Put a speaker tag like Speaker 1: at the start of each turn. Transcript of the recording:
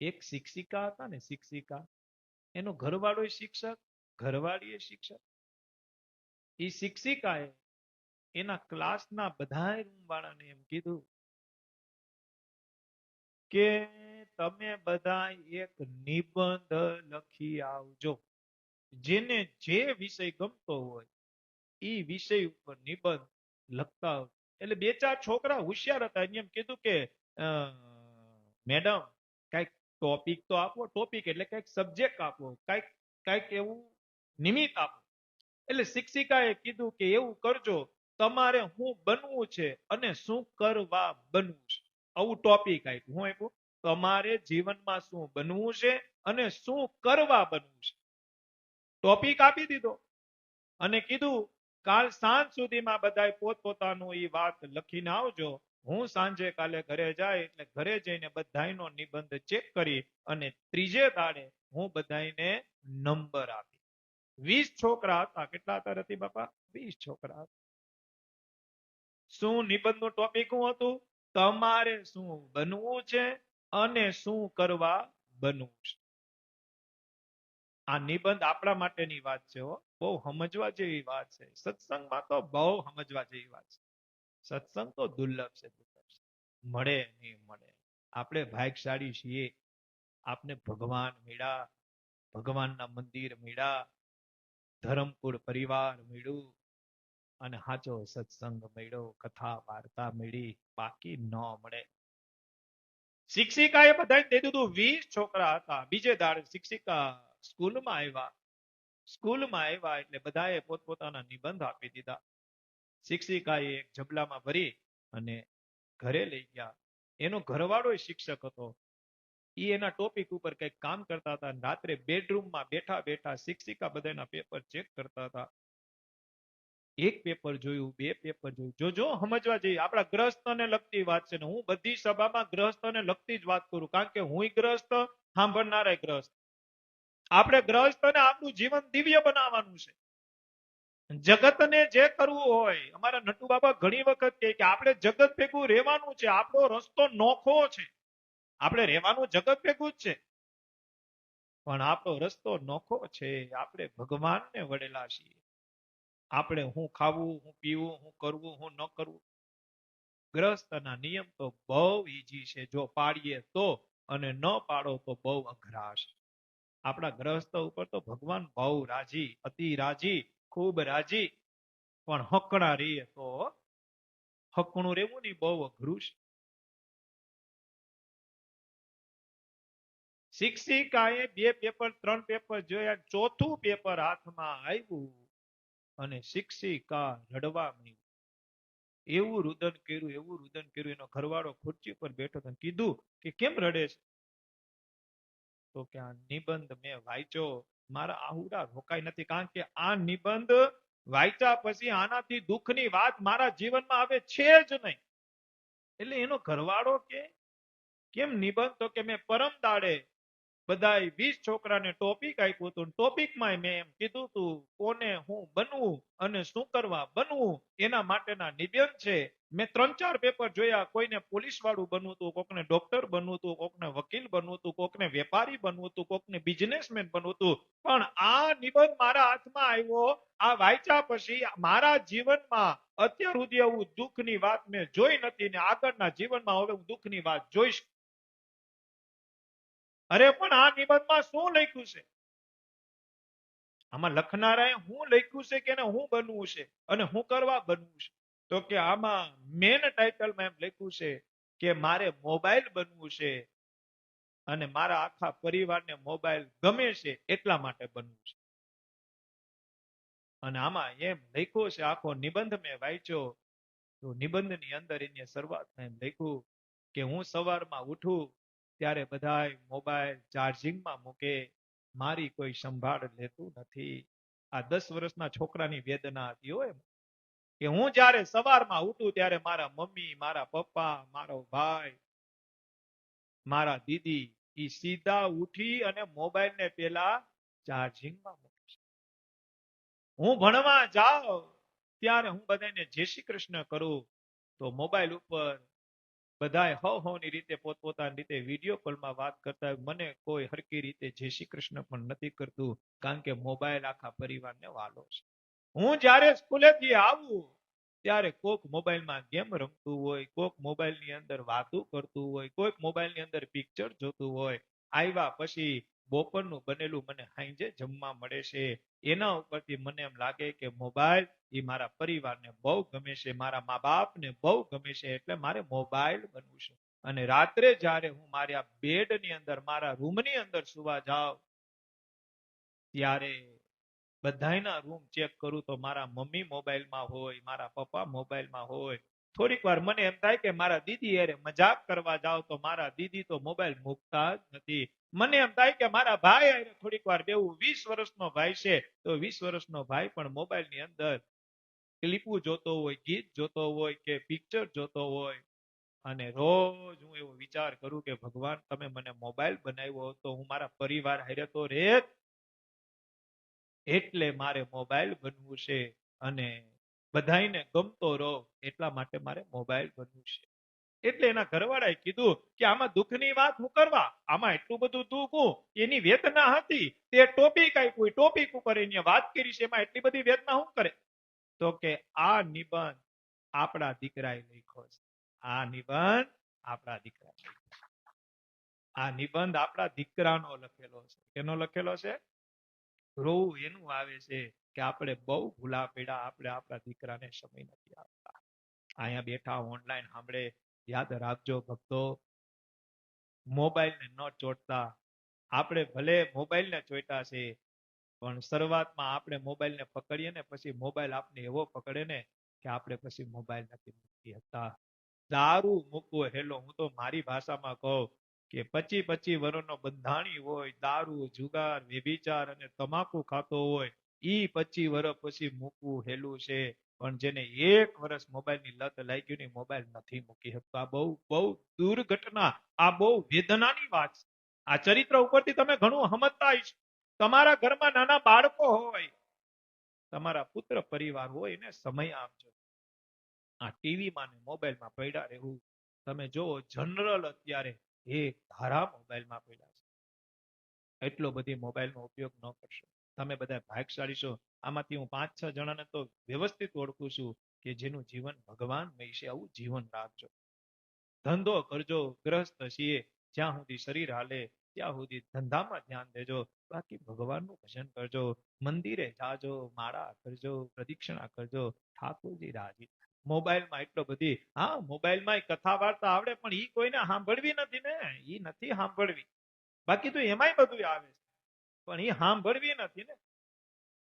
Speaker 1: એક શિક્ષિકા હતા ને શિક્ષિકા, એનો ઘરવાળો શિક્ષક, ઘરવાળી શિક્ષક. એ શિક્ષિકાએ એના ક્લાસના બધા રૂમ વાળાને એમ કીધું કે તમે બધા એક નિબંધ લખી આવજો. જેને જે વિષય ગમતો હોય એ વિષય ઉપર નિબંધ લખતા આવજો. એટલે બે ચાર છોકરા હોશિયાર હતા, એને એમ કીધું કે મેડમ, કંઈક ટોપિક તો આપો ટોપિક એટલે કંઈક સબ્જેક્ટ આપો, કંઈક કંઈક એવું નિમિત્ત આપો. એટલે શિક્ષિકાએ કીધું કે એવું કરજો, તમારે હું બનવું છે અને શું કરવા બનવું છે? આવું ટોપિક આપ્યું. હું આપ્યું? તમારે જીવનમાં શું બનવું છે અને શું કરવા બનવું છે? ટોપિક આપી દીધો. અને કીધું, કાલ સાંજ સુધીમાં બધા પોતપોતાનું એ વાત લખીને આવજો. હું સાંજે કાલે ઘરે જાય એટલે ઘરે જઈને બધાનો નિબંધ ચેક કરી અને ત્રીજે દાડે હું બધાને નંબર આપી વીસ છોકરા હતા. કેટલા હતા રતી બાપા? વીસ છોકરા હતા. શું નિબંધનું ટોપિક શું હતું? તમારે શું બનવું છે અને શું કરવા બનવું છે? આ નિબંધ આપણા માટેની વાત છે બહુ સમજવા જેવી વાત છે. સત્સંગમાં તો બહુ સમજવા જેવી વાત છે. સત્સંગ તો દુર્લભ છે મળે નહીં મળે. આપણે ભાગશાળી છીએ. આપને ભગવાન મેળા ભગવાનના મંદિર મેળા ધરમપુર પરિવાર મળ્યું અને સાચો સત્સંગ મળ્યો, કથા, વાર્તા મેળી, બાકી ન મળે. શિક્ષિકાએ બધા દે દીધું, વીસ છોકરા હતા. બીજે દાડે શિક્ષિકા સ્કૂલમાં આવ્યા. સ્કૂલમાં આવ્યા એટલે બધાએ પોતપોતાના નિબંધ આપી દીધા. શિક્ષિકાએ એક જબલામાં ભરી અને ઘરે લઈ ગયા. એનો ઘરવાળો શિક્ષક હતો. એ એના ટોપિક ઉપર કંઈક કામ કરતા હતા. રાત્રે બેડરૂમમાં બેઠા બેઠા શિક્ષિકા બધાના પેપર ચેક કરતા હતા. એક પેપર જોયું, બે પેપર જોયું. જો જો, સમજવા જઈએ, આપણા ગ્રહસ્થને લગતી વાત છે ને, હું બધી સભામાં ગ્રહસ્થને લગતી જ વાત કરું, કારણ કે હું ગ્રસ્ત સાંભળનારા ગ્રસ્ત. આપણે ગ્રહસ્થને આપણું જીવન દિવ્ય બનાવવાનું છે. જગતને જે કરવું હોય, અમારા નટુ બાબા ઘણી વખત કહે કે આપણે જગત ભેગું રહેવાનું છે, આપણો રસ્તો નોખો છે. આપણે રહેવાનું જગત ભેગું જ છે. પણ આપણો રસ્તો નોખો છે, આપણે ભગવાનને વળેલા છીએ. આપણે હું ખાવું, હું પીવું, હું કરવું, હું ન કરવું. ગ્રસ્તના નિયમ તો બહુ ઈજી છે, જો પાડીએ તો અને ન પાડો તો બહુ અઘરા છે. આપણા ગ્રહસ્થ ઉપર તો ભગવાન બહુ રાજી, અતિ રાજી ખૂબ રાજી. પણ હકણા રહીએ તો હકણું રહેવું ને બહુ અઘરું છે. શિક્ષિકાએ બે પેપર, ત્રણ પેપર જોયા, ચોથું પેપર હાથમાં આવ્યું અને શિક્ષિકા રડવા માંડ્યું એવું રુદન કર્યું, એવું રુદન કર્યું, એનો ઘરવાળો ખુરચી પર બેઠો હતો કીધું કે કેમ રડે છે? તો કે આ નિબંધ મેં વાંચ્યો. મારા આહુડા રોકાઈ નથી. કારણ કે આ નિબંધ વાંચ્યા પછી આનાથી દુઃખની વાત મારા જીવનમાં આવે છે જ નહીં. એટલે એનો ઘરવાળો કે, કેમ નિબંધ? તો કે મેં પરમ દાડે બધા વીસ છોકરાને ટોપિક આપ્યું હતું. ટોપિકમાં મેં એમ કીધું હતું કોને હું બનવું અને શું કરવા બનવું એના માટેના નિબંધ છે. મેં ત્રણ ચાર પેપર જોયા, કોઈને પોલીસ વાળું બનવું હતું, કોકને ડોક્ટર બનવું હતું, કોકને વકીલ બનવું હતું, કોકને વેપારી બનવું હતું, કોકને બિઝનેસમેન બનવું હતું. પણ આ નિબંધ મારા હાથમાં આવ્યો. આ વાંચ્યા પછી મારા જીવનમાં અત્યાર સુધી એવું દુઃખની વાત મેં જોઈ નથી ને આગળના જીવનમાં હવે હું દુઃખની વાત જોઈશ. અરે પણ આ નિબંધમાં શું લખ્યું છે? આમાં લખનારાએ હું લખ્યું છે કે હું બનવું છે અને હું કરવા બનવું છે? તો કે આમાં મેન ટાઇટલમાં એમ લખ્યું છે કે મારે મોબાઈલ બનવું છે. અને મારા આખા પરિવારને મોબાઈલ ગમે છે એટલા માટે બનવું છે. અને આમાં એમ લખ્યું છે, આખો નિબંધ મેં વાંચ્યો. તો નિબંધની અંદર એની શરૂઆત એમ લખ્યું કે હું સવારમાં ઉઠું, ત્યારે બધા મોબાઈલ ચાર્જિંગમાં મૂકે, મારી કોઈ સંભાળ લેતું નથી. આ દસ વર્ષના છોકરાની વેદના હતી હોય કે હું જ્યારે સવારમાં ઉઠું ત્યારે મારા મમ્મી, મારા પપ્પા, મારો ભાઈ, મારા દીદી એ સીધા ઉઠી અને મોબાઈલ ને પેલા ચાર્જિંગમાં મૂકે. હું ભણવા જાઉં, ત્યારે હું બધાને જય શ્રી કૃષ્ણ કરું, તો મોબાઈલ ઉપર બધાય હો હોની રીતે પોતપોતાની રીતે વીડિયો કોલમાં વાત કરતા મને કોઈ હરકી રીતે જય શ્રી કૃષ્ણ પણ નથી કરતું, કારણ કે મોબાઈલ આખા પરિવારને વાલો છે. હું જ્યારે સ્કૂલેથી આવું ત્યારે કોક મોબાઈલમાં ગેમ રમતું હોય, કોક મોબાઈલની અંદર વાતું કરતું હોય, કોઈક મોબાઈલની અંદર પિક્ચર જોતું હોય, આવ્યા પછી બપોરનું બનેલું મને સાંજે જમવા મળે છે. એના ઉપરથી મને એમ લાગે કે મોબાઈલ એ મારા પરિવારને બહુ ગમે છે, મારા મા બાપને બહુ ગમે છે, એટલે મારે મોબાઈલ બનવું છે. અને રાત્રે જ્યારે હું મારા બેડની અંદર, મારા રૂમની અંદર સુવા જાઉં, ત્યારે બધાયના રૂમ ચેક કરું તો મારા મમ્મી મોબાઈલમાં હોય, મારા પપ્પા મોબાઈલમાં હોય. થોડીક વાર મને એમ થાય કે મારા દીદી અરે મજાક કરવા જાવ તો મારા દીદી તો મોબાઈલ મૂકતા જ નથી. મને એમ થાય કે મારા ભાઈ અરે થોડીક વાર બેવું, વીસ વર્ષનો ભાઈ છે, તો વીસ વર્ષનો ભાઈ પણ મોબાઈલની અંદર ક્લિપુ જોતો હોય, ગીત જોતો હોય કે પિક્ચર જોતો હોય. અને રોજ હું એવો વિચાર કરું કે ભગવાન તમે મને મોબાઈલ બનાવ્યો તો હું મારા પરિવાર હારે તો રે એટલે મારે મોબાઈલ બનવું છે અને બધાને ગમતો રહો એટલા માટે મારે મોબાઈલ બનવું છે. એટલે એના ઘરવાળાએ કીધું કે આમાં દુઃખની વાત હું કરવા, આમાં એટલું બધું દુઃખ એની વેદના હતી, તે ટોપિક આપ્યું ટોપિક ઉપર એની વાત કરી છે, એમાં એટલી બધી વેદના શું કરે? તો કે આ નિબંધ આપણા દીકરાએ લખ્યો છે. આ નિબંધ આપણા દીકરા આ નિબંધ આપણા દીકરાનો લખેલો છે. કેનો લખેલો છે? રોવું એનું આવે છે કે આપણે બહુ ભૂલા પડ્યા, આપણે આપણા દીકરાને સમય નથી આપતા. અહીંયા બેઠા ઓનલાઈન સાંભળે, યાદ રાખજો ભક્તો, મોબાઈલને ન ચોટતા. આપણે ભલે મોબાઈલને ચોટ્યા છે, પણ શરૂઆતમાં આપણે મોબાઈલને પકડીએ ને પછી મોબાઈલ આપને એવો પકડે ને કે આપણે પછી મોબાઈલ નથી મૂકી હતા દારૂ મૂકવો હેલો, હું તો મારી ભાષામાં કહું કે પચી પચી વર્ષનો બંધાણી હોય, દારૂ, જુગાર, વ્યભિચાર અને તમાકુ ખાતો હોય, ઈ પચી વર્ષ પછી મૂકવું હેલું છે. પણ જેને એક વર્ષ મોબાઈલની લત લાગી ને મોબાઈલ નથી મૂકી શકતો. આ બહુ બહુ દુર્ઘટના, આ બહુ વેદનાની વાત છે. આ ચરિત્ર ઉપરથી તમે ઘણું સમજતા છો. તમારા ઘરમાં નાના બાળકો હોય, તમારા પુત્ર પરિવાર હોય, એને સમય આપજો. આ ટીવીમાં ને મોબાઈલમાં પડ્યા રહેવું. તમે જુઓ, જનરલ અત્યારે એક ધારા મોબાઈલમાં પડ્યા છે. એટલો બધી મોબાઈલનો ઉપયોગ ન કરશો. તમે બધા ભાગશાળી છો. આમાંથી હું પાંચ છ જણાને તો વ્યવસ્થિત ઓળખું છું કે જેનું જીવન ભગવાનમય છે આવું જીવન રાખજો. ધંધો કરજો ગ્રસ્ત છીએ. જ્યાં સુધી શરીર હાલે, ત્યાં સુધી ધંધામાં ધ્યાન દેજો. બાકી ભગવાનનું ભજન કરજો. મંદિરે જાજો, માળા કરજો, પ્રદક્ષિણા કરજો. ઠાકોરજી રાજી મોબાઈલમાં એટલો બધી, હા, મોબાઈલમાં કથા વાર્તા આવડે, પણ ઈ કોઈને સાંભળવી નથી ને એ નથી સાંભળવી. બાકી તો એમાંય બધું આવે પણ ઈ સાંભળવી નથી ને